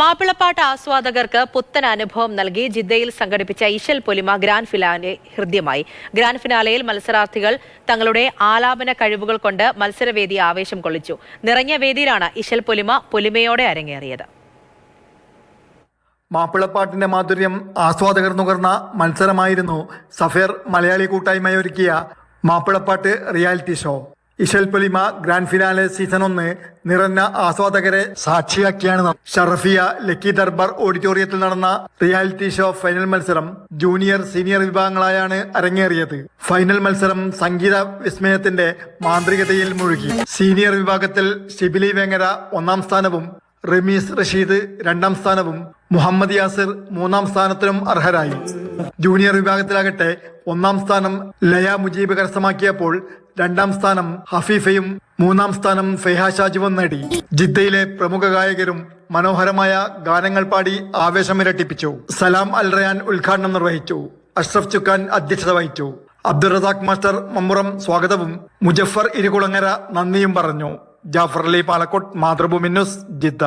മാപ്പിളപ്പാട്ട് ആസ്വാദകർക്ക് പുത്തൻ അനുഭവം നൽകി ജിദ്ദയിൽ സംഘടിപ്പിച്ച ഇശൽ പൊലിമ ഗ്രാൻഡ് ഫിനാലെ ഹൃദ്യമായി. ഗ്രാൻഡ് ഫിനാലയിൽ മത്സരാർത്ഥികൾ തങ്ങളുടെ ആലാപന കഴിവുകൾ കൊണ്ട് മത്സരവേദി ആവേശം കൊള്ളിച്ചു. നിറഞ്ഞ വേദിയിലാണ് ഇശൽ പൊലിമ പൊലിമയോടെ അരങ്ങേറിയത്. മാപ്പിളപ്പാട്ടിന്റെ മാധുര്യം ആസ്വാദകർ നുകർന്ന മത്സരമായിരുന്നു സഫേർ മലയാളി കൂട്ടായ്മയൊരുക്കിയ മാപ്പിളപ്പാട്ട് reality show. Ishal Polima grand finale season ഒന്ന് നിറഞ്ഞ ആസ്വാദകരെ സാക്ഷിയാക്കിയാണ് ഷറഫിയ ലക്കി ദർബാർ ഓഡിറ്റോറിയത്തിൽ നടന്ന റിയാലിറ്റി ഷോ ഫൈനൽ മത്സരം ജൂനിയർ സീനിയർ വിഭാഗങ്ങളായാണ് അരങ്ങേറിയത്. ഫൈനൽ മത്സരം സംഗീത വിസ്മയത്തിന്റെ മാന്ത്രികതയിൽ മുഴുകി. സീനിയർ വിഭാഗത്തിൽ ഷിബിലി വേങ്ങര ഒന്നാം സ്ഥാനവും റമീസ് റഷീദ് രണ്ടാം സ്ഥാനവും മുഹമ്മദ് യാസിർ മൂന്നാം സ്ഥാനത്തിനും അർഹരായി. ജൂനിയർ വിഭാഗത്തിലാകട്ടെ ഒന്നാം സ്ഥാനം ലയ മുജീബ് കരസ്ഥമാക്കിയപ്പോൾ രണ്ടാം സ്ഥാനം ഹഫീഫയും മൂന്നാം സ്ഥാനം ഫെഹ ഷാജുവും നേടി. ജിദ്ദയിലെ പ്രമുഖ ഗായകരും മനോഹരമായ ഗാനങ്ങൾ പാടി ആവേശമിരട്ടിപ്പിച്ചു സലാം അൽ റയാൻ ഉദ്ഘാടനം നിർവഹിച്ചു. അഷ്റഫ് ചുക്കാൻ അധ്യക്ഷത വഹിച്ചു. അബ്ദുൾ റസാഖ് മാസ്റ്റർ മമ്മുറം സ്വാഗതവും മുജഫർ ഇരുകുളങ്ങര നന്ദിയും പറഞ്ഞു. Jafar Ali Palakkot Mathrubhumi news Jeddah.